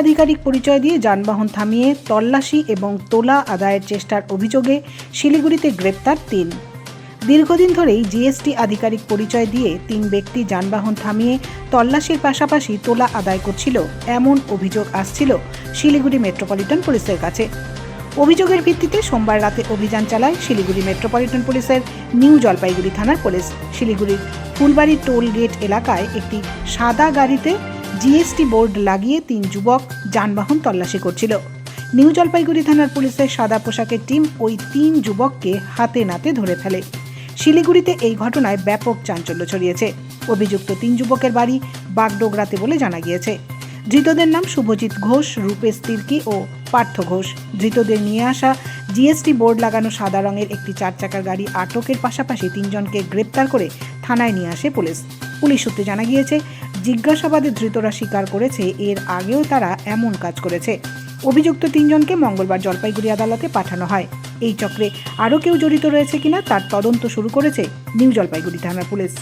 আধিকারিক পরিচয় দিয়ে যানবাহন থামিয়ে তল্লাশি এবং তোলা আদায়ের চেষ্টার অভিযোগে শিলিগুড়িতে গ্রেপ্তার তিন। দীর্ঘদিন ধরেই জিএসটি আধিকারিক পরিচয় দিয়ে তিন ব্যক্তি যানবাহন থামিয়ে তল্লাশির পাশাপাশি তোলা আদায় করছিল, এমন অভিযোগ আসছিল শিলিগুড়ি মেট্রোপলিটন পুলিশের কাছে। অভিযোগের ভিত্তিতে সোমবার রাতে অভিযান চালায় শিলিগুড়ি মেট্রোপলিটন পুলিশের নিউ জলপাইগুড়ি থানার পুলিশ। শিলিগুড়ির ফুলবাড়ি টোল গেট এলাকায় একটি সাদা গাড়িতে জিএসটি বোর্ড লাগিয়ে তিন যুবক যানবাহন তল্লাশি করছিল। নিউ জলপাইগুড়ি থানার পুলিশের সাদা পোশাকের টিম ওই তিন যুবককে হাতে নাতে ধরে ফেলে। শিলিগুড়িতে এই ঘটনায় ব্যাপক চাঞ্চল্য ছড়িয়েছে। অভিযুক্ত তিন যুবকের বাড়ি বাগডোগরাতে বলে জানা গিয়েছে। ধৃতদের নাম শুভজিৎ ঘোষ, রূপেশ তির্কি ও পার্থ ঘোষ। ধৃতদের নিয়ে আসা জিএসটি বোর্ড লাগানো সাদা রঙের একটি চার চাকার গাড়ি আটকের পাশাপাশি তিনজনকে গ্রেপ্তার করে থানায় নিয়ে আসে পুলিশ। পুলিশ সূত্রে জানা গিয়েছে জিজ্ঞাসাবাদে ধৃতরা স্বীকার করেছে, এর আগেও তারা এমন কাজ করেছে। অভিযুক্ত তিনজনকে মঙ্গলবার জলপাইগুড়ি আদালতে পাঠানো হয়। এই চক্রে আরও কেউ জড়িত রয়েছে কিনা তার তদন্ত শুরু করেছে নিউ জলপাইগুড়ি থানার পুলিশ।